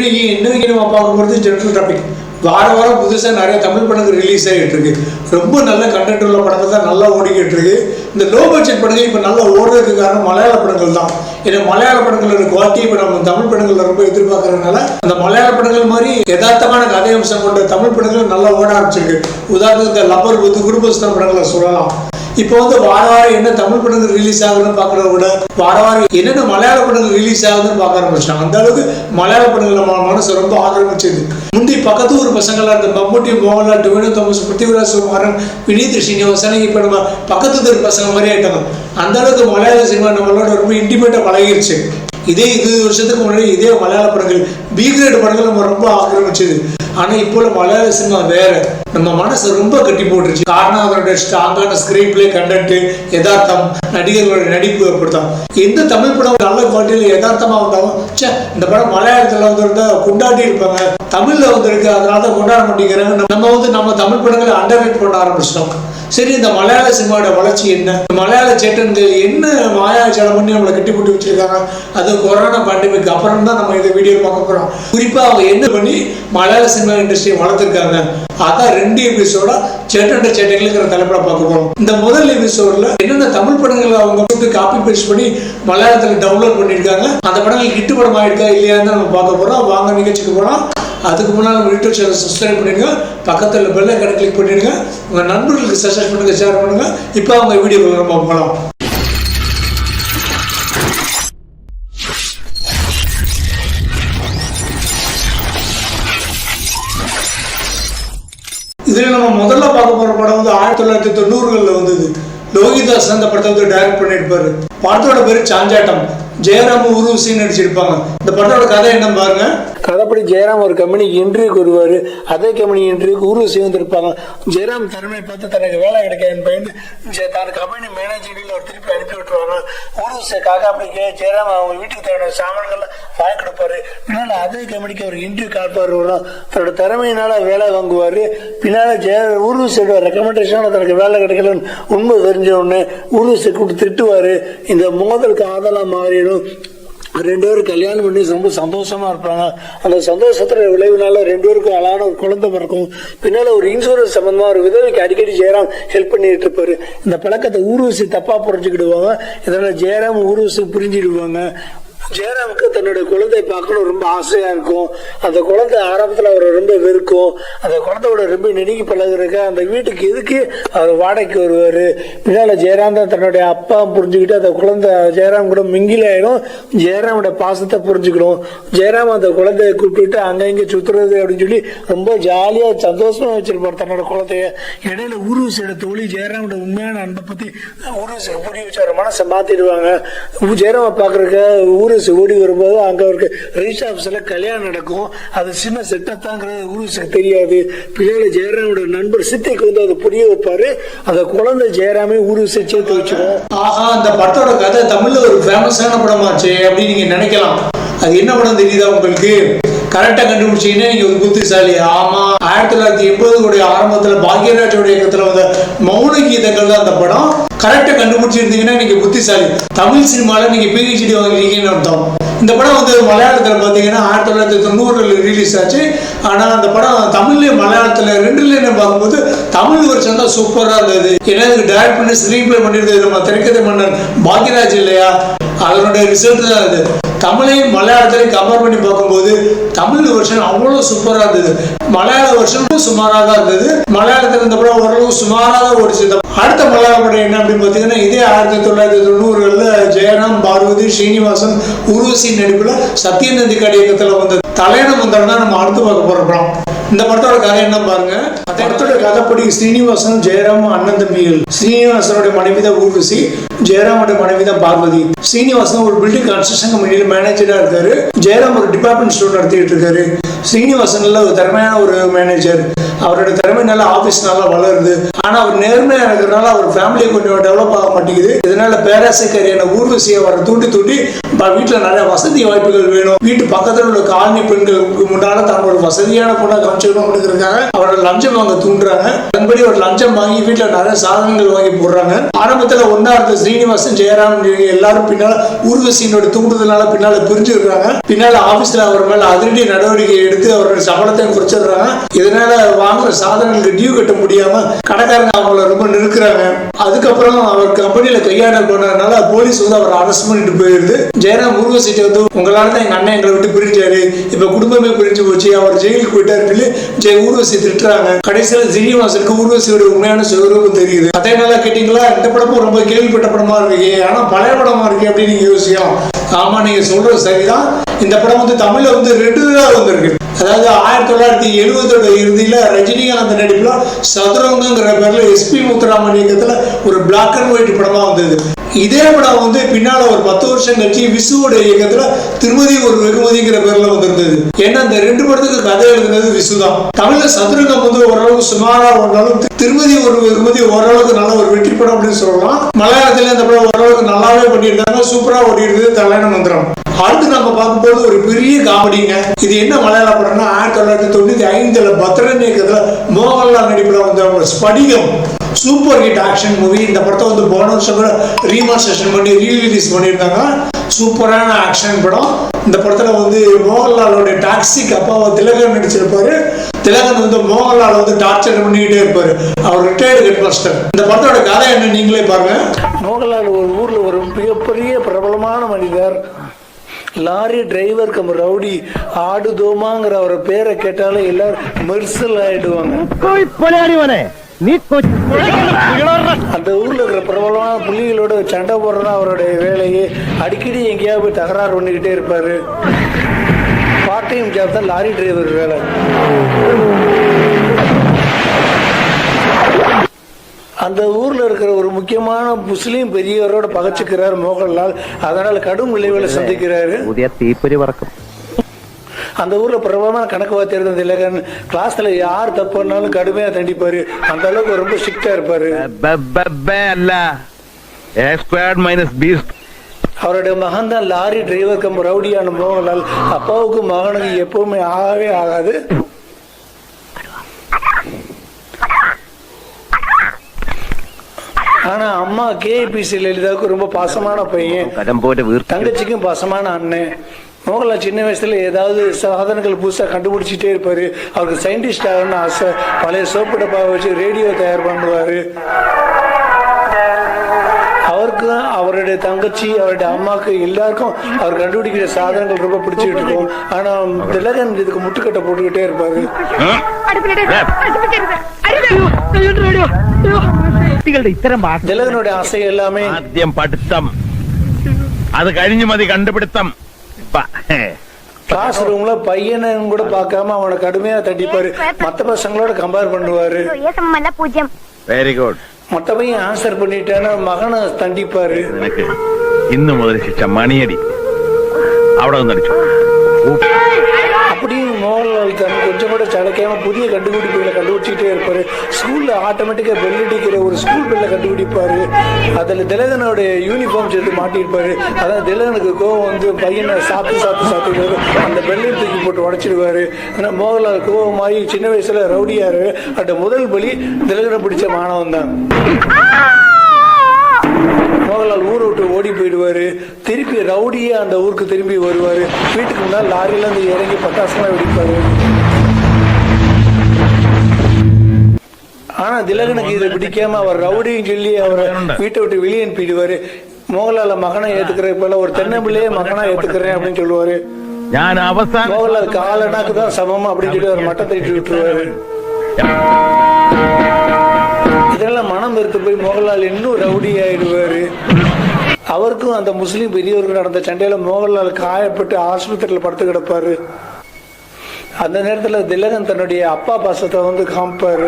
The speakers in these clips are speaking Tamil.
இன்றைக்கு இன்றைக்கு நம்ம பார்க்கும்போது ஜென்ரல் டாபிக் வார வாரம் புதுசாக நிறைய தமிழ் படங்கள் ரிலீஸ் ஆகிட்டு இருக்கு. ரொம்ப நல்ல கண்டென்ட் உள்ள படங்கள் தான் நல்லா ஓடிக்கிட்டு இருக்கு. இந்த லோ பட்ஜெட் படங்கள் இப்போ நல்லா ஓடுறதுக்கு காரணம் மலையாள படங்கள் தான். ஏன்னா மலையாள படங்களோட குவாலிட்டி இப்போ நம்ம தமிழ் படங்கள் ரொம்ப எதிர்பார்க்கறதுனால அந்த மலையாள படங்கள் மாதிரி யதார்த்தமான கதை அம்சம் கொண்ட தமிழ் படங்கள் நல்லா ஓட ஆரம்பிச்சிருக்கு. உதாரணத்துக்கு இந்த லப்பர் புத்து குடும்பஸ்தான் படங்களை சொல்லலாம். இப்போ வந்து வார வாரம் என்ன தமிழ் படங்கள் ரிலீஸ் ஆகுதுன்னு பார்க்கறத விட வார வாரம் என்னென்ன மலையாள படங்கள் ரிலீஸ் ஆகுதுன்னு பார்க்க ஆரம்பிச்சிட்டாங்க. அந்த அளவுக்கு மலையாள படங்கள் நம்ம மனசு ரொம்ப ஆக்கிரமிச்சது. முந்தி பக்கத்து ஊர் பசங்களா இருந்த மம்முட்டி மோகன்லால் டுவினோ தோமஸ் பிருத்திவிராஜ் சுகுமாரன் வினீத் ஸ்ரீனிவாசன் இப்போ நம்ம பக்கத்து ஊர் பசங்க மாதிரி ஆயிட்டாங்க. அந்த அளவுக்கு மலையாள சினிமா நம்மளோட ரொம்ப இன்டிமேட்டாக பழகிருச்சு. இதே இது வருஷத்துக்கு முன்னாடி இதே மலையாள படங்கள் பி கிரேட் படங்கள் நம்ம ரொம்ப ஆக்கிரமிச்சது. ஆனா இப்போ உள்ள மலையாள சினிமா வேற. நம்ம மனசு ரொம்ப கட்டி போட்டுருச்சு. காரணம் அதோட ஸ்ட்ராங்கான ஸ்கிரீன் பிளே கண்டென்ட் யதார்த்தம் நடிகர்களோட நடிப்பு அப்படித்தான். எந்த தமிழ் படம் நல்ல குவாலிட்டியில யதார்த்தமாக வந்தாலும் ச்சே இந்த படம் மலையாளத்துல வந்து கொண்டாடி இருப்பாங்க. தமிழ்ல வந்திருக்கு அதனால தான் கொண்டாட மாட்டேங்கிறாங்க. நம்ம வந்து நம்ம தமிழ் படங்களை அண்டர் பண்ண ஆரம்பிச்சிட்டோம். சரி இந்த மலையாள சினிமாவோட வளர்ச்சி என்ன? மலையாள சேட்டன்கள் என்ன மாயா மாயாஜாலம் பண்ணி நம்மளை கட்டி போட்டு வச்சிருக்காங்க? அது கொரோனா பேண்டமிக் அப்புறம் தான் நம்ம இந்த வீடியோ பார்க்க போறோம். குறிப்பா அவங்க என்ன பண்ணி மலையாள சினிமா இண்டஸ்ட்ரியை வளர்த்துருக்காங்க? அதான் ரெண்டு எபிசோட சேட்டண்ட சேட்டைகளுங்கிற தலைப்பட பார்க்க போறோம். இந்த முதல் எபிசோட்ல என்னென்ன தமிழ் படங்களை அவங்க வந்து காப்பி பேஸ்ட் பண்ணி மலையாளத்துல டவுன்லோட் பண்ணியிருக்காங்க? அந்த படங்கள் கிட்டு படம் ஆயிருக்கா இல்லையான்னு நம்ம பார்க்க போறோம். வாங்க நிகழ்ச்சிக்கு போறோம் அதுக்கு முன்னால் நம்ம யூடியூப் சேனல் சப்ஸ்கிரைப் பண்ணிடுங்க. பக்கத்தில் பெல் ஐக்கனை கிளிக் பண்ணிடுங்க. உங்கள் நண்பர்களுக்கு சஜஸ்ட் பண்ணுங்க ஷேர் பண்ணுங்க. இப்போ அவங்க வீடியோ நம்ம போகலாம் இதில் நம்ம முதல்ல பார்க்க போகிற படம் வந்து ஆயிரத்தி தொள்ளாயிரத்தி தொண்ணூறுகளில் வந்தது. லோகிதாஸ் அந்த படத்தை வந்து டைரக்ட் பண்ணியிருப்பாரு. படத்தோட பேர் சாஞ்சாட்டம். ஜெயராம் உருவசின்னு நடிச்சிருப்பாங்க. இந்த படத்தோட கதை என்ன பாருங்க? கதைப்படி ஜெயராம் ஒரு கம்பெனிக்கு இன்டர்வியூக்கு வருவார். அதே கம்பெனி இன்டர்வியூக்கு ஊர்வசி வந்திருப்பாங்க. ஜெயராம் திறமையை பார்த்து தனக்கு வேலை கிடைக்காதுன்னு பயந்து ஜெ- கம்பெனி மேனேஜரில் ஒரு திருப்பி அனுப்பி விட்டுருவாங்க. ஊர்வசிக்காக அப்படி ஜெயராம் அவங்க வீட்டுக்கு தேவையான சாமான்கள் வாங்கி கொடுப்பாரு. பின்னால் அதே கம்பெனிக்கு அவர் இன்டர்வியூ காப்பாரு தன்னோட திறமையினால வேலை வாங்குவார். பின்னால் ஜெய ஊர்வசியோட ரெக்கமெண்டேஷனால தனக்கு வேலை கிடைக்கலன்னு உண்மை தெரிஞ்ச உடனே ஊர்வசி கூப்பிட்டு திட்டுவார். இந்த மோதலுக்கு ஆதலாக மாறிடும். ரெண்டு பேரும் கல்யாணம் பண்ணி ரொம்ப சந்தோஷமா இருப்பாங்க. அந்த சந்தோஷத்துல விளைவுனால ரெண்டு பேருக்கும் அழகான ஒரு குழந்தை பிறக்கும். பின்னால ஒரு இன்சூரன்ஸ் சம்பந்தமா ஒரு விதவைக்கு அடிக்கடி ஜெயராம் ஹெல்ப் பண்ணிட்டு இருப்பாரு. இந்த பழக்கத்தை ஊர்வசி தப்பா புரிஞ்சுக்கிடுவாங்க. இதனால ஜெயராம் ஊர்வசி புரிஞ்சிடுவாங்க ஜெயராமுக்கு தன்னுடைய குழந்தை பார்க்கணும் ரொம்ப ஆசையாக இருக்கும். அந்த குழந்தை ஆரம்பத்தில் அவரை ரொம்ப வெறுக்கும். அந்த குழந்தையோட ரொம்ப நெருங்கி பழகிறக்க அந்த வீட்டுக்கு எதுக்கு அவர் வாடகைக்கு வருவார்? பின்னால் ஜெயராம் தான் தன்னுடைய அப்பா புரிஞ்சுக்கிட்டு அந்த குழந்தை ஜெயராம் கூட மிங்கில் ஆயிடும் ஜெயராமோட பாசத்தை புரிஞ்சுக்கணும். ஜெயராம் அந்த குழந்தைய கூப்பிட்டு அங்கே இங்கே சுத்துறது அப்படின்னு சொல்லி ரொம்ப ஜாலியாக சந்தோஷமாக வச்சிருப்பார் தன்னோட குழந்தைய. இடையில ஊர்வசியோட தோழி ஜெயராமோட உண்மையான அன்பை பற்றி ஊர்வசிக்கு புரிய வச்சு மனசை மாற்றிடுவாங்க ஜெயராம ஊர் ஊர்வசி ஓடி வரும்போது அங்க அவருக்கு ரிஜிஸ்டர் ஆஃபீஸ்ல கல்யாணம் நடக்கும். அது சின்ன செட்டத்தாங்கிறது ஊர்வசிக்கு தெரியாது. பிள்ளைகளை ஜெயராமோட நண்பர் சித்தைக்கு வந்து அதை புரிய வைப்பாரு. அந்த குழந்தை ஜெயராமே ஊர்வசி சேர்த்து வச்சுக்கும் ஆஹா அந்த படத்தோட கதை தமிழ்ல ஒரு ஃபேமஸான படமாச்சே அப்படின்னு நீங்க நினைக்கலாம். அது என்ன படம் தெரியுதா உங்களுக்கு? கரெக்டா கண்டுபிடிச்சீங்கன்னா நீங்க ஒரு புத்திசாலி. ஆமா ஆயிரத்தி தொள்ளாயிரத்தி எண்பதுடைய ஆரம்பத்தில் பாக்யராஜோட இயக்கத்தில் வந்த மௌன கீதங்கள் தான் அந்த படம் கரெக்டாக கண்டுபிடிச்சிருந்தீங்கன்னா நீங்க புத்திசாலி. தமிழ் சினிமாவில் நீங்க பிஹெச்டி வாங்கிருக்கீங்கன்னு அர்த்தம். இந்த படம் வந்து மலையாளத்தில் பார்த்தீங்கன்னா ஆயிரத்தி தொள்ளாயிரத்தி தொண்ணூறில் ரிலீஸ் ஆச்சு. ஆனால் அந்த படம் தமிழ்லேயும் மலையாளத்தில் ரெண்டுலேயும் பார்க்கும்போது தமிழ் வருஷம் தான் சூப்பராக இருந்தது. ஏன்னா இதுக்கு டைரக்ட் பண்ணி ஸ்க்ரீன் பிளே பண்ணியிருந்தது நம்ம திரைக்கதை மன்னர் பாக்யராஜ் இல்லையா? அதனுடைய ரிசல்ட் தான் அது. தமிழையும் மலையாளத்திலையும் கம்பேர் பண்ணி பார்க்கும்போது தமிழ் வருஷன் அவ்வளோ சூப்பராக இருந்தது. மலையாள வருஷனும் சுமாராக தான் இருந்தது. மலையாளத்தில் இந்த படம் ஓரளவு சுமாராக தான் ஓடிச்சு அடுத்த மலையாள படம் என்ன அப்படின்னு பார்த்தீங்கன்னா இதே ஆயிரத்தி தொள்ளாயிரத்தி தொண்ணூறுகளில் ஜெயராம் பார்வதி ஸ்ரீனிவாசன் உருவசி நடிப்பில் சத்யநந்திக்காடு இயக்கத்தில் வந்த தலையண வந்தோம்னா தான் நம்ம அடுத்து பார்க்க போகிற படம். இந்த படத்தோட கதை என்ன பாருங்க. அந்த படத்தோட கதைப்படி ஸ்ரீனிவாசன் ஜெயராம் அண்ணன் தம்பிகள் ஸ்ரீனிவாசனுடைய மனைவி தான் ஊர்வசி ஜெயராமோட மனைவி தான் பார்வதி. ஸ்ரீனிவாசன் ஒரு பில்டிங் கன்ஸ்ட்ரக்ஷன் கம்பெனியில் மேனேஜரா இருக்காரு. ஜெயராம் ஒரு டிபார்ட்மெண்ட் ஸ்டோர் நடத்திட்டு இருக்காரு. ஸ்ரீனிவாசன்ல ஒரு திறமையான ஒரு மேனேஜர் அவரோட திறமை நல்லா ஆபீஸ் நல்லா வளருது. ஆனா அவர் நேர்மையா இருக்கிறதுனால அவர் ஃபேமிலி கொஞ்சம் டெவலப் ஆக மாட்டேங்குது. இதனால பேராசைக்காரியான ஊர்வசியை வர தூண்டி தூண்டி வீட்டுல நிறைய வசதி வாய்ப்புகள் வேணும். வீட்டு பக்கத்துல உள்ள காலனி பெண்களுக்கு முன்னால தன்னோட வசதியான பொண்ணை காமிச்சிக்கணும் அப்படிங்கிறதுக்காக அவரோட லஞ்சம் வாங்க தூண்டுறாங்க. அதன்படி ஒரு லஞ்சம் வாங்கி வீட்டுல நிறைய சாதனங்கள் வாங்கி போடுறாங்க. ஆரம்பத்துல ஒன்னா இருந்த ஸ்ரீனிவாசன் ஜெயராம் எல்லாரும் பின்னால ஊர்வசியினோட தூண்டுதலால பின்னால பிரிஞ்சு இருக்காங்க பின்னால ஆபீஸ்ல அவர் மேல அதிரடி நடவடிக்கை எடுத்து அவருடைய சம்பளத்தை குறைச்சிடுறாங்க. இதனால வாங்குற சாதனங்களுக்கு டியூ கட்ட முடியாம கடைக்காரங்க அவங்கள ரொம்ப இருக்கிறாங்க அதுக்கப்புறம் அவர் கம்பெனியில கையாடல் பண்ணதுனால போலீஸ் வந்து அவர் அரெஸ்ட் பண்ணிட்டு போயிருது. ஜெயராம் ஊர்வசிட்ட வந்து உங்களால தான் எங்க அண்ணன் எங்களை விட்டு பிரிஞ்சாரு. இப்ப குடும்பமே பிரிஞ்சு போச்சு. அவர் ஜெயிலுக்கு போயிட்டாரு ஜெய ஊர்வசி திட்டுறாங்க. கடைசியில் சீனிவாசனுக்கு ஊர்வசியோட உண்மையான சுவரூபம் தெரியுது. அதே நாளா கேட்டீங்களா? இந்த படமும் ரொம்ப கேள்விப்பட்ட படமா இருக்கு. ஆனா பழைய படமா இருக்கு அப்படின்னு நீங்க யோசிக்கலாம். ஆமா நீங்க சொல்றது சரிதான். இந்த படம் வந்து தமிழ்ல வந்து ரெண்டு தடவை வந்திருக்கு. அதாவது ஆயிரத்தி தொள்ளாயிரத்தி எழுபதோட இறுதியில் ரஜினிகாந்த் நடிப்பில் சதுரங்கங்கிற பேரில் எஸ்பி முத்துராமன் இயக்கத்தில் ஒரு பிளாக் அண்ட் ஒயிட் படமாக வந்தது. இதே படம் வந்து பின்னால ஒரு பத்து வருஷம் கழிச்சு விசுவோட இயக்கத்துல திருமதி ஒரு வெகுமதிங்கிற பேர்ல வந்திருந்தது. ஏன்னா இந்த ரெண்டு படத்துக்கு கதை எழுதுனது விசு தான். தமிழ்ல சதுரங்கம் வந்து ஓரளவுக்கு சுமாரா ஓடினாலும் திருமதி ஒரு வெகுமதி ஓரளவுக்கு நல்ல ஒரு வெற்றி படம் அப்படின்னு சொல்லலாம். மலையாளத்துல இந்த படம் ஓரளவுக்கு நல்லாவே பண்ணியிருந்தாங்க சூப்பரா ஓடி இருந்தது கல்யாண மந்திரம் அடுத்து நம்ம பார்க்கும்போது ஒரு பெரிய காமெடிங்க. இது என்ன மலையாள படம்னா ஆயிரத்தி தொள்ளாயிரத்தி தொண்ணூத்தி ஐந்துல பத்ரன் இயக்கத்துல மோகன்லால் நடிப்புல வந்த ஒரு Spadikam super hit action movie இந்த படத்தை வந்து போன வருஷம் கூட ரீமாஸ்டேஷன் பண்ணி ரீரிலீஸ் பண்ணியிருந்தாங்க சூப்பரான ஆக்ஷன் படம். இந்த படத்துல வந்து மோகன்லாலோட டாக்ஸிக் அப்பாவை திலகன் நடிச்சிருப்பாரு. திலகன் வந்து மோகன்லால் வந்து டார்ச்சர் பண்ணிக்கிட்டே இருப்பாரு. அவர் ரிட்டையர்டு ஹெட் மாஸ்டர் இந்த படத்தோட கதை என்ன? நீங்களே பாருங்க. மோகன்லால் ஒரு ஊர்ல ஒரு மிகப்பெரிய பிரபலமான மனிதர். லாரி டிரைவர் கம் ரவுடி ஆடுதோமாங்கிற ஒரு பேரை கேட்டாலே எல்லாரும் மெர்சல் ஆயிடுவாங்க. அந்த ஊர்ல இருக்கிற பிரபலமான புள்ளிகளோட சண்டை போடுறதா அவருடைய வேலையை. அடிக்கடி எங்கேயாவது போய் தகராறு பண்ணிக்கிட்டே இருப்பாரு. பார்ட் டைம் ஜாப் தான் லாரி டிரைவர் வேலை. அந்த ஊரில் இருக்கிற ஒரு முக்கியமான முஸ்லீம் பெரியவரோட பகச்சுக்கிறார் மோகன்லால். அதனால் கடும் விளைவுகளை சந்திக்கிறாரு. புதிய தீப்பொறி பறக்கும் அந்த ஊரில் பிரபலமான கணக்கு வாத்தியார் திலகன் கிளாஸில் யார் தப்பு பண்ணாலும் கடுமையாக தண்டிப்பார். அந்த அளவுக்கு ரொம்ப ஸ்ட்ரிக்டாக இருப்பார். அவருடைய மகன் தான் லாரி டிரைவர் கம் ரவுடியான மோகன்லால். அப்பாவுக்கும் மகனுக்கு எப்பவுமே ஆகவே ஆகாது. ஆனா அம்மா கேபிசி லலிதாவுக்கு ரொம்ப பாசமான பையன் தங்கச்சிக்கும் பாசமான அண்ணன் மோகன்லால் சின்ன வயசுல ஏதாவது சாதனங்கள் புதுசாக கண்டுபிடிச்சிட்டே இருப்பாரு அவருக்கு சயின்டிஸ்ட் ஆகணும்னு ஆசை பழைய சோப்பு டப்பா வச்சு ரேடியோ தயார் பண்ணுவாரு அவருக்கு அவருடைய தங்கச்சி அவருடைய அம்மாவுக்கு எல்லாருக்கும் அவர் கண்டுபிடிக்கிற சாதனங்கள் ரொம்ப பிடிச்சிட்டு இருக்கும் ஆனா திலகன் இதுக்கு முட்டுக்கட்டை போட்டுக்கிட்டே இருப்பாரு കുട്ടികളുടെ ഇത്തരം ഭാഷ திலகனுடைய ஆசை எல்லாமே ആദ്യം പഠിത്തം അത് കഴിഞ്ഞു മതി കണ്ടുപിടുത്തം പ- ഹേ. கிளாஸ் ரூம்ல பையனை கூட பார்க்காம அவனை கடுமையா தண்டிப்பாரு மத்த பசங்களோட கம்பேர் பண்ணுவாரு ഏ സമമല്ല പൂജ്യം വെരി ഗുഡ് மத்த பையன் ஆன்சர் பண்ணிட்டானா மகனை தண்டிப்பாரு നിനക്ക് ഇന്നു മുതൽ ശിക്ഷ മണിയടി അവിടെ നിന്ന് അടിച്ചു அப்படியும் மோகன்லால் தன் கொஞ்சம் கூட சளைக்காமல் புதிய கண்டுபிடிப்புகளை கண்டுபிடிச்சிக்கிட்டே இருப்பார். ஸ்கூலில் ஆட்டோமேட்டிக்காக பெல் அடிக்கிற ஒரு ஸ்கூல் பெல்ல கண்டுபிடிப்பாரு. அதில் திலகனோட யூனிஃபார்ம் சேர்த்து மாட்டியிருப்பார். அதான் திலகனுக்கு கோவம் வந்து பையனை சாப்பிட்டு சாப்பிட்டு சாப்பிட்டு அந்த பெல்லை தூக்கி போட்டு உடச்சிடுவார். ஆனால் மோகன்லால் கோவமாயி சின்ன வயசில் ரவுடியார். அந்த முதல் பலி திலகனை பிடிச்ச மாணவன் தான் மோகன்லால் ஊரை விட்டு ஓடி போயிடுவார். திருப்பி ரவுடியே அந்த ஊருக்கு திரும்பி வருவார். வீட்டுக்கு முன்னால் லாரியிலேருந்து இறங்கி பட்டாசுலாம் வெடிப்பார். ஆனால் திலகனுக்கு இதை பிடிக்காம அவர் ரவுடியும் சொல்லி அவரை வீட்டை விட்டு வெளியே அனுப்பிடுவார். மோகன்லால மகனை ஏத்துக்கிற போல ஒரு தென்னம்பிள்ளையே மகனா ஏத்துக்கிறேன் அப்படின்னு சொல்லுவாரு. மோகன்லால் காலனாக்கு தான் சமம் அப்படின்னு சொல்லி அவர் மட்டத்தை விட்டுருவாரு. இதெல்லாம் மனம் வெறுத்து போய் மோகன்லால் இன்னும் ரவுடி ஆயிடுவார். அவருக்கும் அந்த முஸ்லீம் பெரியவர்கள் நடந்த சண்டையில் மோகன்லால் காயப்பட்டு ஆஸ்பத்திரியில் படுத்து கிடப்பார். அந்த நேரத்தில் திலகன் தன்னுடைய அப்பா பாசத்தை வந்து காமிப்பார்.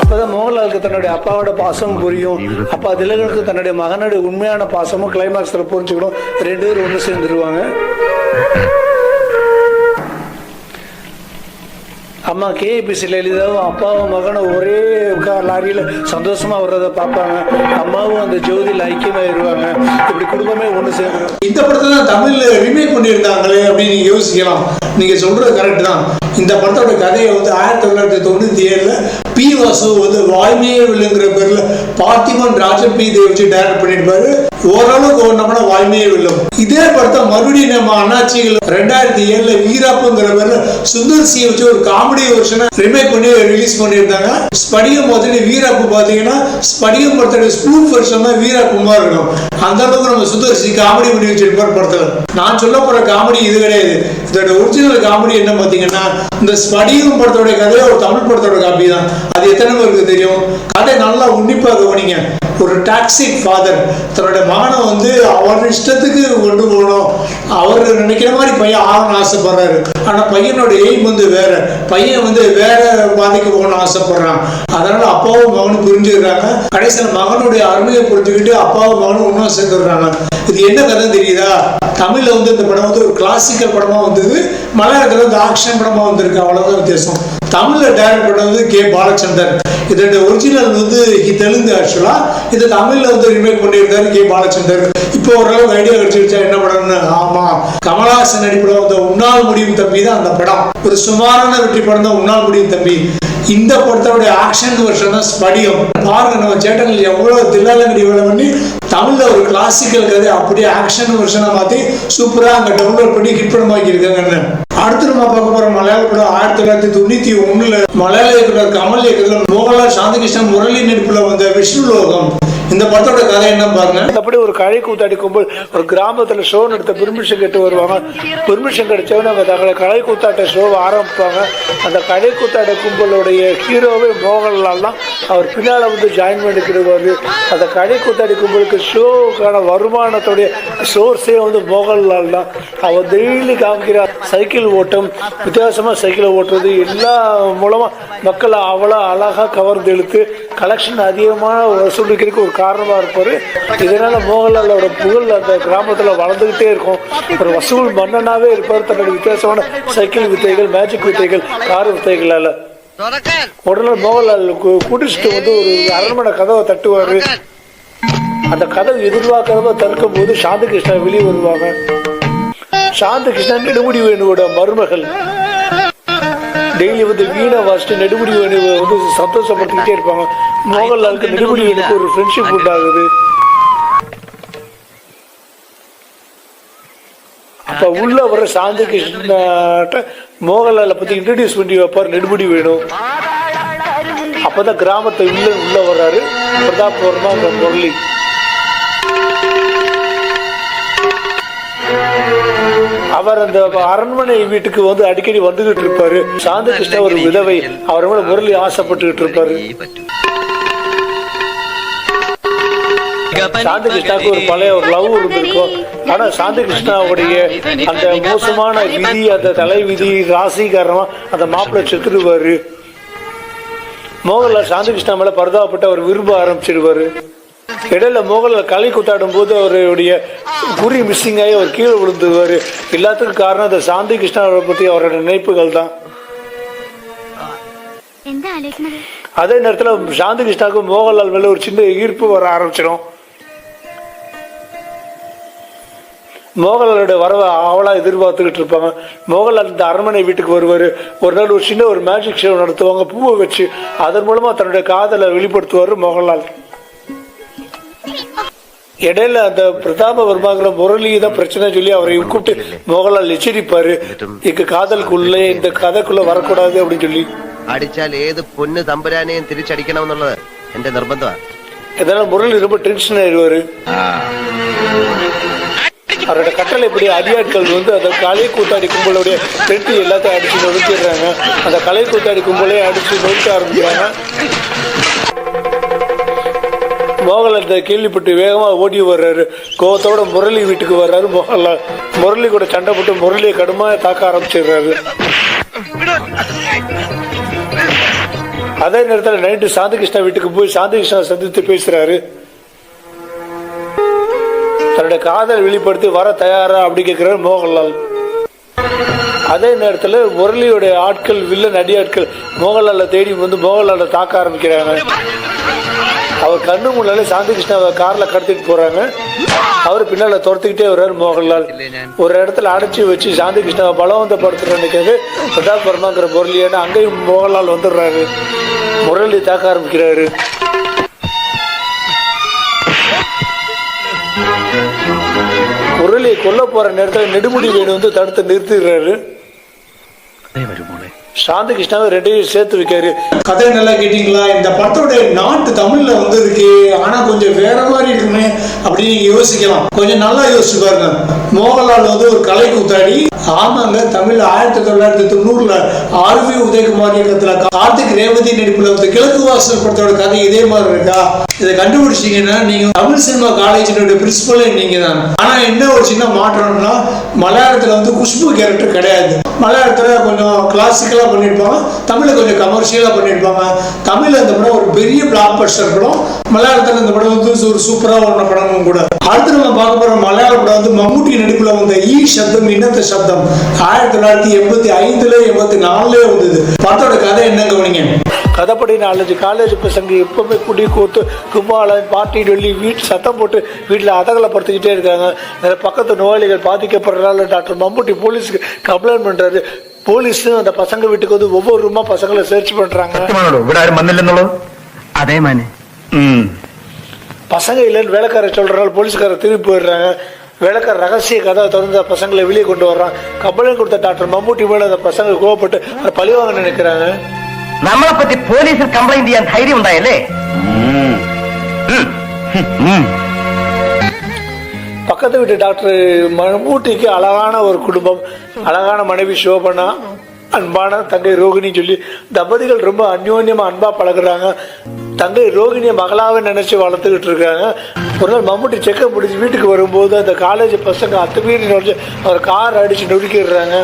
அப்பதான் மோகன்லாலுக்கு தன்னுடைய அப்பாவோட பாசம் புரியும். அப்பா திலகனுக்கு தன்னுடைய மகனுடைய உண்மையான பாசமும் கிளைமாக்ஸ்ல புரிஞ்சுக்கணும். ரெண்டு பேரும் ஒன்று சேர்ந்துருவாங்க. அம்மா கேபிசி லலிதாவும் அப்பாவும் மகனும் ஒரே லாரியில் லாரியில சந்தோஷமா வர்றதை பார்ப்பாங்க. அம்மாவும் அந்த ஜோதியில் ஐக்கியமாயிருவாங்க. இப்படி குடும்பமே ஒன்று சேர்ந்துடும் இந்த படத்தை தான் தமிழ்ல ரிமேக் பண்ணியிருந்தாங்களே அப்படின்னு யோசிக்கலாம். நீங்க சொல்றது கரெக்ட் தான். இந்த படத்தோட கதையை வந்து ஆயிரத்தி தொள்ளாயிரத்தி தொண்ணூத்தி ஏழுல பி வாசு வந்து வாய்மையே வில்லுங்கிற பேர்ல பார்த்திபன் ராஜபி இதை வச்சு டைரக்ட் பண்ணிருப்பாரு ஓரளவுக்கு ஒன்றோம்னா வாய்மையே வில்லும் இதே படத்தை மறுபடியும் நம்ம அண்ணாச்சிகள் ரெண்டாயிரத்தி ஏழுல வீராப்புங்கிற பேர்ல சுந்தர் சி வச்சு ஒரு காமெடி வருஷனை ரிமேக் பண்ணி ரிலீஸ் பண்ணியிருந்தாங்க. ஸ்படியம் பார்த்துட்டு வீராப்பு பார்த்தீங்கன்னா ஸ்படியம் படத்தோட ஸ்பூன் வருஷம் தான் வீராப்புமா இருக்கும். அந்த அளவுக்கு நம்ம சுந்தர் சி காமெடி பண்ணி வச்சிருப்பார் படத்துல. நான் சொல்ல போற காமெடி இது கிடையாது. இதோட ஒரிஜினல் காமெடி என்ன பார்த்தீங்கன்னா இந்த ஸ்படிகம் படத்தோட கதையை ஒரு தமிழ் படத்தோட காப்பி தான். அது எத்தனை பேருக்கு தெரியும்? கதை நல்லா உன்னிப்பாக கவனிங்க. ஒரு டாக்ஸிக் ஃபாதர் தன்னோட மகனை வந்து அவர் இஷ்டத்துக்கு கொண்டு போகணும். அவர் நினைக்கிற மாதிரி பையன் ஆகணும்னு ஆசைப்படுறாரு. ஆனால் பையனோட எய்ம் வந்து வேற. பையன் வந்து வேற பாதைக்கு போகணும்னு ஆசைப்படுறான். அதனால அப்பாவும் மகனும் புரிஞ்சுக்கிறாங்க. கடைசியில் மகனுடைய அருமையை புரிஞ்சுக்கிட்டு அப்பாவும் மகனும் ஒன்றும் சேர்ந்துடுறாங்க. இது என்ன கதை தெரியுதா? தமிழில் வந்து இந்த படம் வந்து ஒரு கிளாசிக்கல் படமாக வந்தது. மலையாளத்துல வந்து ஆக்ஷன் படமாக வந்திருக்கு. அவ்வளோதான் வித்தியாசம். தமிழில் டைரக்ட் பண்ணது கே. பாலச்சந்தர். இதோட ஒரிஜினல் வந்து தெலுங்கு ஆக்சுவலாக இது தமிழில் வந்து ரிமேக் பண்ணியிருக்காரு கே. பாலச்சந்தர். இப்போ ஓரளவுக்கு ஐடியா கிடைச்சிருச்சா என்ன படம்னு? ஆமா கமலஹாசன் நடிப்புல வந்த உன்னால் முடியும் தம்பி தான் அந்த படம். ஒரு சுமாரான வெற்றி படம் தான் உன்னால் முடியும் தம்பி. இந்த படத்தோட ஆக்ஷன் வருஷம் தான் ஸ்படிகம் பாருங்க நம்ம சேட்டன் எவ்வளவு தில்லாலங்கடி வேலை பண்ணி தமிழ்ல ஒரு கிளாசிக்கல் கதை அப்படியே ஆக்ஷன் வருஷனை மாத்தி சூப்பரா அங்க டவுன்லோட் பண்ணி ஹிட் படமாக்கி இருக்காங்கன்னு அடுத்து நம்ம பார்க்க போற மலையாள படம் ஆயிரத்தி தொள்ளாயிரத்தி தொண்ணூத்தி ஒண்ணுல மலையாள இயக்குனர் கமல் இயக்கத்துல மோகன்லால் சாந்திகிருஷ்ணன் முரளி நடிப்புல வந்த விஷ்ணு லோகம் இந்த படத்தோட கதை என்ன பாருங்க? அப்படி ஒரு கழை கூத்தாடி கும்பல் ஒரு கிராமத்துல ஷோ நடத்த பெர்மிஷன் கேட்டு வருவாங்க. பெர்மிஷன் கிடைச்சவன அவங்க தங்களை கழை கூத்தாட்ட ஷோவை ஆரம்பிப்பாங்க. அந்த கழை கூத்தாட்ட கும்பலுடைய ஹீரோவே மோகன்லால் தான். அவர் பின்னால் வந்து ஜாயின் பண்ணிக்கிடுவாரு. அந்த கழை கூத்தாடி கும்பலுக்கு ஷோக்கான வருமானத்துடைய சோர்ஸே வந்து மோகன்லால் தான். அவர் டெய்லி காமிக்கிற சைக்கிள் ஓட்டம் வித்தியாசமாக சைக்கிளை ஓட்டுறது எல்லா மூலமாக மக்களை அவ்வளோ அழகாக கவர்ந்து இழுத்து கலெக்ஷன் அதிகமான வசூலிக்கிறதுக்கு ஒரு காரணமாக இருப்பார். இதனால் மோகன்லாலோட புகழ் அந்த கிராமத்தில் வளர்ந்துக்கிட்டே இருக்கும். ஒரு வசூல் மன்னனாகவே இருப்பார். தன்னுடைய வித்தியாசமான சைக்கிள் வித்தைகள் மேஜிக் வித்தைகள் கார் வித்தைகளால். உடனே மோகன்லால் குடிச்சிட்டு வந்து ஒரு அரண்மனை கதவை தட்டுவார். அந்த கதவு எதிர்பார்க்காம தடுக்கும் போது சாந்தி கிருஷ்ணா வெளியே வருவாங்க. சாந்தி கிருஷ்ணா நெடுமுடி வேணுவோட மருமகள். டெய்லி வந்து வீணை வாசிட்டு நெடுமுடி வேணு வந்து சந்தோஷப்படுத்திக்கிட்டே இருப்பாங்க. மோகன்லாலுக்கு நெடுமுடி வேணுக்கு ஒரு ஃப்ரெண்ட்ஷிப் உண்டாகுது. அப்ப உள்ள வர சாந்தி கிருஷ்ணாட்ட மோகன்லாலை பத்தி இன்ட்ரடியூஸ் பண்ணி வைப்பார் நெடுமுடி வேணும். அப்பதான் கிராமத்தை உள்ள உள்ள வர்றாரு. பிரதாப் வர்மா அந்த முரளி. அவர் அந்த அரண்மனை வீட்டுக்கு வந்து அடிக்கடி வந்துகிட்டு இருப்பாரு. சாந்த கிருஷ்ண ஒரு விதவை. அவர் மேல முரளி ஆசைப்பட்டுக்கிட்டு இருப்பாரு. சாந்தி கிருஷ்ணாவுக்கு ஒரு பழைய ஒரு லவ் இருந்திருக்கும். ஆனா சாந்தி கிருஷ்ணாவுடைய அந்த மோசமான விதி அந்த தலை விதி ராசி காரணமா அந்த மாப்பிள்ளை செத்துடுவாரு. மோகன்லால் சாந்தி கிருஷ்ணா மேல பரிதாபப்பட்டு அவர் விரும்ப ஆரம்பிச்சிடுவாரு. இடையில மோகன்லால் களை குத்தாடும் போது அவருடைய குறி மிஸ்ஸிங் ஆகி அவர் கீழே விழுந்துவார் எல்லாத்துக்கும் காரணம் அந்த சாந்தி கிருஷ்ணா பற்றி அவரோட நினைப்புகள் தான். அதே நேரத்தில் சாந்தி கிருஷ்ணாவுக்கு மோகன்லால் மேல ஒரு சின்ன ஈர்ப்பு வர ஆரம்பிச்சிடும் மோகன்லாலோட வரவை அவளா எதிர்பார்த்துக்கிட்டு இருப்பாங்க. மோகன்லால் இந்த அரண்மனை வீட்டுக்கு வருவார். ஒரு நாள் ஒரு சின்ன ஒரு மேஜிக் ஷோ நடத்துவாங்க. பூவை வச்சு அதன் மூலமா தன்னுடைய காதலை வெளிப்படுத்துவார் மோகன்லால் இடையில அந்த பிரதாப வர்மாங்கிற முரளி தான் பிரச்சனை சொல்லி அவரை கூப்பிட்டு மோகன்லால் எச்சரிப்பாரு எங்க காதலுக்குள்ளே இந்த கதைக்குள்ள வரக்கூடாது அப்படின்னு சொல்லி അടിച്ചാൽ ഏത് പൊന്ന് തമ്പുരാനെയും തിരിച്ചടിക്കണമെന്നുള്ളത് എന്റെ നിർബന്ധമാണ് இதனால முரளி ரொம்ப டென்ஷன் ஆயிடுவாரு அவரோட கட்டளை இப்படி அடியாட்கள் வந்து அந்த கலை கூத்தாடி கும்பலுடைய பெட்டி எல்லாத்தையும் அடிச்சு நொறுக்கிடுறாங்க அந்த கலை கூத்தாடி கும்பலே அடிச்சு நொறுக்க ஆரம்பிக்கிறாங்க மோகன்லால் கேள்விப்பட்டு வேகமாக ஓடி வர்றாரு. கோவத்தோட முரளி வீட்டுக்கு வர்றாரு மோகன்லால் முரளி கூட சண்டை போட்டு முரளியை கடுமா தாக்க ஆரம்பிச்சிடுறாரு. அதே நேரத்தில் நைட்டு சாந்தி கிருஷ்ணா வீட்டுக்கு போய் சாந்தி கிருஷ்ணா சந்தித்து பேசுறாரு. தன்னுடைய காதல் வெளிப்படுத்தி வர தயாரா அப்படி கேட்கிறாரு மோகன்லால். அதே நேரத்தில் முரளியுடைய ஆட்கள் வில்லன் அடியாட்கள் மோகன்லாலை தேடி வந்து மோகன்லாலை தாக்க ஆரம்பிக்கிறாங்க. அவர் கண்ணு முன்னாலே சாந்தி கிருஷ்ணாவை கார்ல கடத்திட்டு போறாங்க. அவர் பின்னால துரத்திக்கிட்டே வர்றாரு மோகன்லால். ஒரு இடத்துல அடைச்சி வச்சு சாந்தி கிருஷ்ணாவை பலவந்தப்படுத்துற நினைக்கிறது பிரதாப் வர்மாங்கிற முரளியான அங்கேயும் மோகன்லால் வந்துடுறாரு. முரளி தாக்க ஆரம்பிக்கிறாரு. முரளியை கொல்ல போற நேரத்தில் நெடுமுடி வேணு வந்து தடுத்து நிறுத்திடுறாரு. சாந்தி கிருஷ்ணாவை ரெண்டையும் சேர்த்து வைக்காரு. கதை நல்லா கேட்டீங்களா? இந்த படத்தோட நாட்டு தமிழ்ல வந்து இருக்கு ஆனா கொஞ்சம் வேற மாதிரி இருக்குமே அப்படின்னு யோசிக்கலாம். கொஞ்சம் நல்லா யோசிச்சு பாருங்க. மோகன்லால் வந்து ஒரு கலை கூத்தாடி ஆமாங்க தமிழ்ல ஆயிரத்தி தொள்ளாயிரத்தி தொண்ணூறுல ஆர்வி உதயகுமார் இயக்கத்துல கார்த்திக் ரேவதி நடிப்புல வந்து கிழக்கு வாசல் படத்தோட கதை இதே மாதிரி இருக்கா? இதை கண்டுபிடிச்சீங்கன்னா நீங்க தமிழ் சினிமா காலேஜினுடைய பிரின்சிபலே நீங்க தான் ஆனா என்ன ஒரு சின்ன மாற்றம்னா மலையாளத்துல வந்து குஷ்பு கேரக்டர் கிடையாது. மலையாளத்துல கொஞ்சம் கிளாசிக்கலா பண்ணியிருப்பாங்க தமிழில் கொஞ்சம் கமர்ஷியலா பண்ணியிருப்பாங்க தமிழில் அந்த படம் ஒரு பெரிய பிளாக் பஸ்டர் படம். மலையாளத்துல இந்த படம் வந்து ஒரு சூப்பரா ஒன்ன படமும் கூட. அடுத்து நம்ம பார்க்க போற மலையாள படம் வந்து மம்முட்டி நடிப்பில் வந்த ஈ சப்தம் இன்னத்த சப்தம். ஆயிரத்தி தொள்ளாயிரத்தி எண்பத்தி ஐந்துல எண்பத்தி நாலுல வந்தது. படத்தோட கதை என்ன கவனிங்க. கதப்படி நாலஞ்சு காலேஜ் பசங்க எப்போவுமே குடி கூத்து கும்பாலம் பாட்டின்னு சொல்லி வீட்டு சத்தம் போட்டு வீட்டில் அதகலப்படுத்திக்கிட்டே இருக்காங்க. இதில் பக்கத்து நோயாளிகள் பாதிக்கப்படுறதால டாக்டர் மம்பூட்டி போலீஸுக்கு கம்ப்ளைண்ட் பண்ணுறாரு போலீஸும் அந்த பசங்க வீட்டுக்கு வந்து ஒவ்வொரு ரூமா பசங்களை சர்ச் பண்ணுறாங்க அதே மாதிரி பசங்க இல்லைன்னு வேலைக்காரர் சொல்கிறனால போலீஸ்காரர் திரும்பி போயிடுறாங்க. விளக்க ரகசிய கதை திறந்து பசங்களை வெளியே கொண்டு வர்றான். கபலன் கொடுத்த டாக்டர் மம்மூட்டி மேலே அந்த பசங்க கோவப்பட்டு பழிவாங்க நினைக்கிறாங்க. നമ്മളെ പറ്റി പോലീസിൽ കംപ്ലൈന്റ് ചെയ്യാൻ ധൈര്യം ഉണ്ടായല്ലേ பக்கத்து வீட்டு டாக்டர் மம்மூட்டிக்கு அழகான ஒரு குடும்பம் அழகான மனைவி சோபனா அன்பான தங்கை ரோகிணி சொல்லி தம்பதிகள் ரொம்ப அந்யோன்யமா அன்பா பழகுறாங்க. தங்கை ரோகிணியை மகளாவே நினைச்சு வளர்த்துக்கிட்டு இருக்காங்க. ஒரு நாள் மம்முட்டி செக்கப் முடிச்சு வீட்டுக்கு வரும்போது அந்த காலேஜ் பசங்க அத்துமீறி நுழைஞ்சு அவர் கார் அடிச்சு நொறுக்கிடுறாங்க.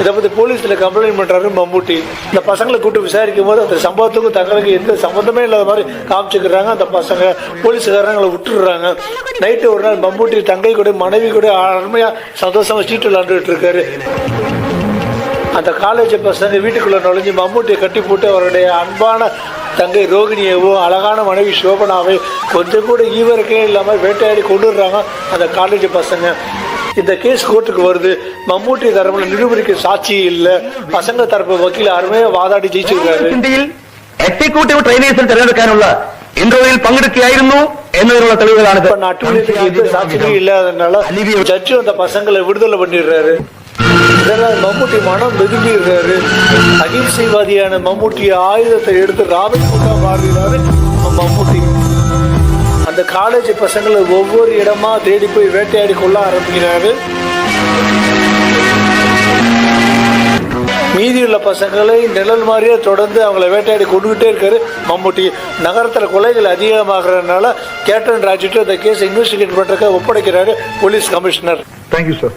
இதை பத்தி போலீஸ்ல கம்ப்ளைண்ட் பண்றாரு மம்முட்டி. இந்த பசங்களை கூட்டு விசாரிக்கும் போது அந்த சம்பவத்துக்கும் தங்களுக்கு எந்த சம்பந்தமே இல்லாத மாதிரி காமிச்சுக்கிறாங்க. அந்த பசங்க போலீஸ்காரங்களை விட்டுடுறாங்க. நைட்டு ஒரு நாள் மம்முட்டி தங்கை கூட மனைவி கூட அருமையா சந்தோஷமா சீட்டு விளாண்டுட்டு இருக்காரு. அந்த காலேஜ் பசங்க வீட்டுக்குள்ள நுழைஞ்சு மம்மூட்டியை கட்டி போட்டு அவருடைய அன்பான தங்கை ரோகிணியவும் அழகான மனைவி சோபனாவை கொஞ்சம் கூட ஈவருக்கே இல்லாமல் வேட்டையாடி கொண்டுடுறாங்க அந்த காலேஜ் பசங்க இந்த கேஸ் கோர்ட்டுக்கு வருது மம்மூட்டி தரப்புல நிரூபணிக்க சாட்சி இல்லை பசங்க தரப்பு வக்கீல் அருமையா வாதாடி ஜெயிச்சிருக்காரு ഇന്ത്യയിൽ എക്സിക്യൂട്ടീവ് ട്രെയിനേഴ്സിൽ തിരഞ്ഞെടുക്കാനുള്ള ഇന്റർവ്യൂവിൽ പങ്കെടുക്കുകയായിരുന്നു എന്നതിനുള്ള തെളിവുകളാണിത് இப்ப நட்டுவலிக்கு எந்த சாட்சியும் இல்லாதனால ஜட்ஜு அந்த பசங்களை விடுதலை பண்ணிடுறாரு இதெல்லாம் மம்முட்டி மனம் வெதும்பி இருக்காரு. அகிம்சைவாதியான மம்முட்டி ஆயுதத்தை எடுத்து ராபர்ட் கூட்டா பாடுகிறாரு மம்முட்டி. அந்த காலேஜ் பசங்களை ஒவ்வொரு இடமா தேடி போய் வேட்டையாடி கொள்ள ஆரம்பிக்கிறாரு. மீதி உள்ள பசங்களை நிழல் மாதிரியே தொடர்ந்து அவங்கள வேட்டையாடி கொண்டுகிட்டே இருக்காரு மம்முட்டி. நகரத்தில் கொலைகள் அதிகமாகிறதுனால கேப்டன் ராஜிட்டு அந்த கேஸ் இன்வெஸ்டிகேட் பண்ணுறதுக்கு ஒப்படைக்கிறாரு police commissioner thank you sir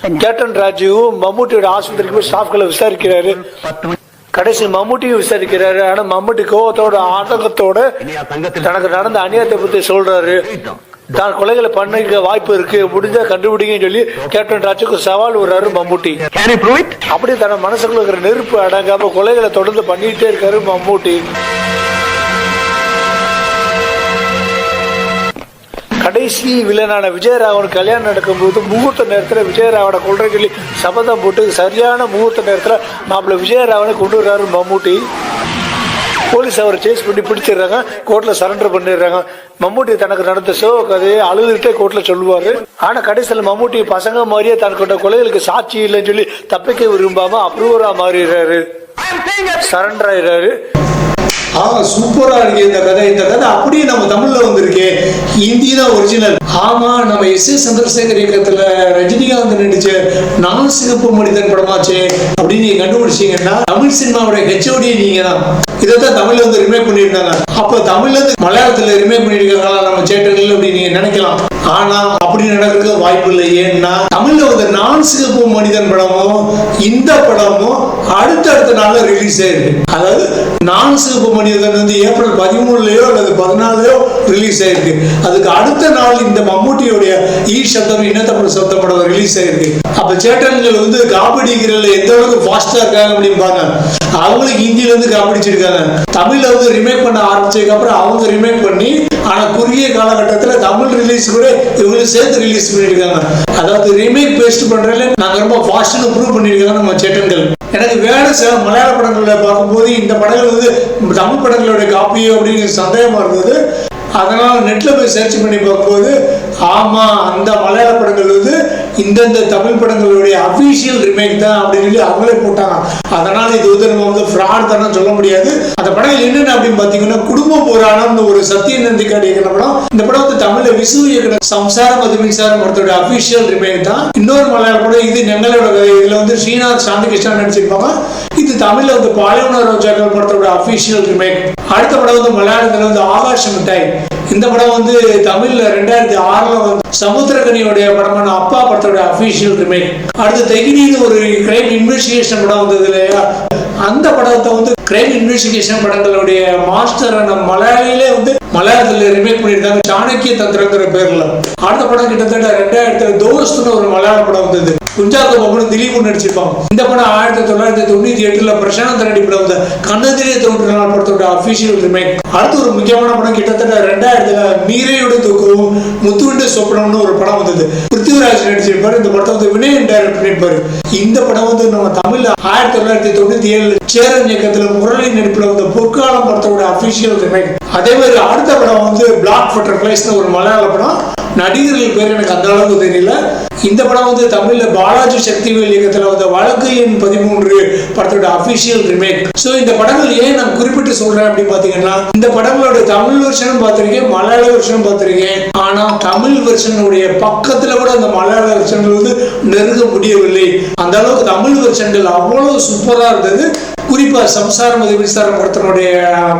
sir captain ராஜுவும் மம்முட்டியோட ஆஸ்பத்திரிக்கு போய் ஸ்டாஃப்களை விசாரிக்கிறாரு. கடைசி மம்முட்டியும் விசாரிக்கிறாரு. ஆனா மம்முட்டி கோவத்தோட ஆதங்கத்தோட தனக்கு நடந்த அநியாயத்தை பத்தி சொல்றாரு. தான் கொலைகளை பண்ணிக்க வாய்ப்பு இருக்கு. முடிஞ்சா கண்டுபிடிங்கன்னு சொல்லி கேப்டன் ராஜுக்கு சவால் விடுறாரு மம்முட்டி. Can you prove it? அப்படி தன் மனசுக்குள்ள இருக்கிற நெருப்பு அடங்காம கொலைகளை தொடர்ந்து பண்ணிட்டே இருக்காரு மம்மூட்டி. கடைசி வில்லனான விஜயராவன் கல்யாணம் நடக்கும்போது முகூர்த்த நேரத்தில் விஜயராவனை கொள்ற சொல்லி சபதம் போட்டு சரியான முகூர்த்த நேரத்தில் மாப்பிள்ளை விஜயராவனை கொண்டு வர்றாரு மம்மூட்டி. போலீஸ் அவரை சேஸ் பண்ணி பிடிச்சிடுறாங்க. கோர்ட்ல சரண்டர் பண்ணிடுறாங்க. மம்மூட்டி தனக்கு நடந்த சோ கதையை அழுதுகிட்டே கோர்ட்ல சொல்லுவாரு. ஆனா கடைசியில் மம்மூட்டி பசங்க மாதிரியே தனக்கு கொலைகளுக்கு சாட்சி இல்லைன்னு சொல்லி தப்பிக்க விரும்பாம அப்ரூவரா மாறிடுறாரு. சரண்டர் ஆயிடுறாரு. ஆ சூப்பரா இருக்கு இந்த கதை இந்த கதை அப்படியே நம்ம தமிழ்ல வந்திருக்கு. ஹிந்தி தான் ஒரிஜினல் ஆமா நம்ம எஸ் ஏ சந்திரசேகர் இயக்கத்துல ரஜினிகாந்த் நடிச்ச நான் சிகப்பு மனிதன் படமாச்சே அப்படின்னு நீங்க கண்டுபிடிச்சீங்கன்னா தமிழ் சினிமாவுடைய ஹெச்ஓடி நீங்க தான் இதைத்தான் தமிழ்ல வந்து ரிமேக் பண்ணியிருந்தாங்க. அப்போ தமிழ்ல இருந்து மலையாளத்துல ரிமேக் பண்ணியிருக்காங்களா நம்ம சேட்டர்கள் அப்படின்னு நீங்க நினைக்கலாம். ஆனா அப்படி நடக்க வாய்ப்பு இல்லை. ஏன்னா தமிழ்ல வந்து நான் சிகப்பு மனிதன் படமும் இந்த படமும் அடுத்தடுத்த நாள்ல ரிலீஸ் ஆயிருக்கு. அதாவது நான் சிகப்பு மனிதன் வந்து ஏப்ரல் பதிமூணுலயோ அல்லது பதினாலையோ ரிலீஸ் ஆயிருக்கு. அதுக்கு அடுத்த நாள் இந்த மம்மூட்டியோடைய ஈ சப்தம் இனத்தமிழ் சப்தம் படம் ரிலீஸ் ஆயிருக்கு. அப்ப சேட்டன்கள் வந்து காப்படிக்கிறதுல எந்த அளவுக்கு ஃபாஸ்டா இருக்காங்க அப்படின்னு பாருங்க. அவங்களுக்கு ஹிந்தில இருந்து காமெடிச்சிருக்காங்க தமிழ்ல வந்து ரிமேக் பண்ண ஆரம்பிச்சதுக்கு அப்புறம் அவங்க ரிமேக் பண்ணி ஆனா குறுகிய காலகட்டத்தில் தமிழ் ரிலீஸ் கூட இவங்களும் சேர்த்து ரிலீஸ் பண்ணிருக்காங்க அதாவது ரீமேக் பேஸ்ட் பண்ணுறதுல நாங்க ரொம்ப ஃபாஸ்ட்னு ப்ரூவ் பண்ணியிருக்காங்க நம்ம சேட்டன்கள். எனக்கு வேறு சில மலையாள படங்களை பார்க்கும்போது இந்த படங்கள் வந்து தமிழ் படங்களோட காப்பியோ அப்படிங்கிற சந்தேகமா இருந்தது. அதனால நெட்ல போய் சர்ச் பண்ணி பார்க்கும்போது ஆமா அந்த மலையாள படங்கள் வந்து இந்தந்த தமிழ் படங்களுடைய அஃபீஷியல் ரிமேக் தான் அப்படின்னு சொல்லி அவங்களே போட்டாங்க. அதனால இது வந்து நம்ம வந்து ஃப்ராட் தானே சொல்ல முடியாது. அந்த படங்கள் என்னென்ன அப்படின்னு பார்த்தீங்கன்னா குடும்ப புராணம்னு ஒரு சத்திய நந்திக்காடு இயக்கின படம். இந்த படம் வந்து தமிழில் விசு இயக்கின சம்சாரம் அது மின்சாரம் படத்தோட அஃபீஷியல் ரிமேக் தான். இன்னொரு மலையாள படம் இது நெங்களோட இதில் இதுல வந்து ஸ்ரீநாத் சாந்திகிருஷ்ணன் நடிச்சிருப்பாங்க. இது தமிழ்ல வந்து பாலைவன ரோஜாக்கள் படத்தோட அபிஷியல் ரிமேக் அடுத்த படம் வந்து மலையாளத்துல வந்து ஆகாஷ் மிட்டாய். இந்த படம் வந்து தமிழ்ல ரெண்டாயிரத்தி ஆறுல வந்து சமுத்திரகனியோடைய படமான அப்பா படத்தோட அபிஷியல் ரிமேக் அடுத்து தெகினின்னு ஒரு கிரைம் இன்வெஸ்டிகேஷன் படம் வந்தது இல்லையா? அந்த படத்தை வந்து கிரைம் இன்வெஸ்டிகேஷன் படங்களுடைய மாஸ்டர் நம்ம மலையாளிலே வந்து மலையாளத்துல ரிமேக் பண்ணியிருந்தாங்க சாணக்கிய தந்திரங்கிற பேர்ல. அடுத்த படம் கிட்டத்தட்ட ரெண்டாயிரத்துல தோஸ்துன்னு ஒரு மலையாள படம் வந்தது. குஞ்சாக்க பாபுன்னு திலீப் நடிச்சிருப்பாங்க. இந்த படம் ஆயிரத்தி தொள்ளாயிரத்தி தொண்ணூத்தி எட்டுல பிரசாந்த் நடிப்புல வந்த கண்ணதிலே தோன்ற நாள் படத்தோட அபிஷியல் ரிமேக் அடுத்து ஒரு முக்கியமான படம் கிட்டத்தட்ட ரெண்டாயிரத்துல மீரையோட தூக்கவும் முத்துவிண்டு சொப்பனம்னு ஒரு படம் வந்தது. பிருத்திவிராஜ் நடிச்சிருப்பாரு இந்த படத்தை வந்து வினயன் டைரக்ட் பண்ணிருப்பாரு இந்த படம் வந்து நம்ம தமிழ்ல ஆயிரத்தி தொள்ளாயிரத்தி தொண்ணூத்தி ஏழு சேரன் இயக்கத்துல முரளி நடிப்புல வந்த பொற்காலம் படத்தோட அபிஷியல் ரிமேக் அதே மாதிரி அடுத்த படம் வந்து பிளாக் பட்டர்ஃபிளைஸ்னு ஒரு மலையாள படம். நடிகர்கள் பேர் எனக்கு அந்த அளவுக்கு தெரியல. இந்த படம் வந்து தமிழ்ல பாலாஜி சக்திவேல் இயக்கத்தில் வந்த வழக்கு எண் பதிமூன்று படத்தோட அபிஷியல் ரிமேக் ஸோ இந்த படங்கள் ஏன் நான் குறிப்பிட்டு சொல்றேன் அப்படின்னு பாத்தீங்கன்னா இந்த படங்களோட தமிழ் வெர்ஷனும் பார்த்திருக்கேன் மலையாள வெர்ஷனும் பார்த்திருக்கேன். ஆனா தமிழ் வெர்ஷனுடைய பக்கத்துல கூட அந்த மலையாள வெர்ஷன்கள் வந்து நெருங்க முடியவில்லை. அந்த அளவுக்கு தமிழ் வெர்ஷன்கள் அவ்வளவு சூப்பரா இருந்தது. குறிப்பாக சம்சாரம் அது விசாரம் படத்தினுடைய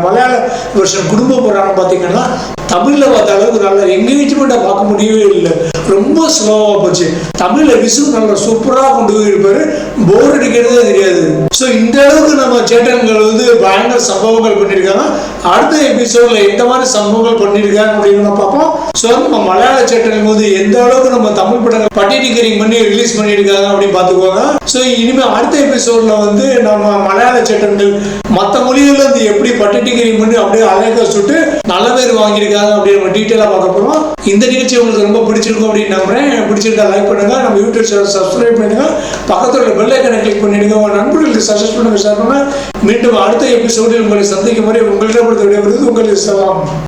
மலையாள வருஷம் குடும்ப புராணம் பார்த்தீங்கன்னா தமிழில் பார்த்த அளவுக்கு நல்ல என்கேஜ்மெண்ட்டை பார்க்க முடியவே இல்லை. ரொம்ப ஸ்லோவாக போச்சு. தமிழில் விசு நல்ல சூப்பரா கொண்டு போயிருப்பாரு போர் அடிக்கிறதே தெரியாது. ஸோ இந்த அளவுக்கு நம்ம சேட்டன்கள் வந்து பயங்கர சம்பவங்கள் பண்ணியிருக்காங்க. அடுத்த எபிசோட்ல எந்த மாதிரி சம்பவங்கள் பண்ணியிருக்காங்க அப்படின்னு பார்ப்போம். ஸோ நம்ம மலையாள சேட்டன்கள் போது எந்த அளவுக்கு நம்ம தமிழ் படங்கள் பட்டினிகரிங் பண்ணி ரிலீஸ் பண்ணியிருக்காங்க அப்படின்னு பார்த்துக்கோங்க. ஸோ இனிமேல் அடுத்த எபிசோட்ல வந்து நம்ம மலையாள சேட்டன்கள் மற்ற மொழிகளில் இருந்து எப்படி பட்டினிகரிங் பண்ணி அப்படியே அழகா சுட்டு நல்ல பேர் வாங்கியிருக்காங்க அப்படின்னு நம்ம டீட்டெயிலாக பார்க்க போகிறோம் இந்த நிகழ்ச்சி உங்களுக்கு ரொம்ப பிடிச்சிருக்கும் அப்படின்னு நம்புறேன். பிடிச்சிருந்தா லைக் பண்ணுங்க. நம்ம யூடியூப் சேனல் சப்ஸ்கிரைப் பண்ணுங்க பக்கத்தில் உள்ள பெல் ஐக்கனை கிளிக் பண்ணிடுங்க. உங்கள் நண்பர்களுக்கு சஜஸ்ட் பண்ணுங்க ஷேர் பண்ணுங்க. மீண்டும் அடுத்த எபிசோடில் உங்களை சந்திக்கும் வரை உங்களிடம் விடைபெறுவது உங்களுக்கு சலாம்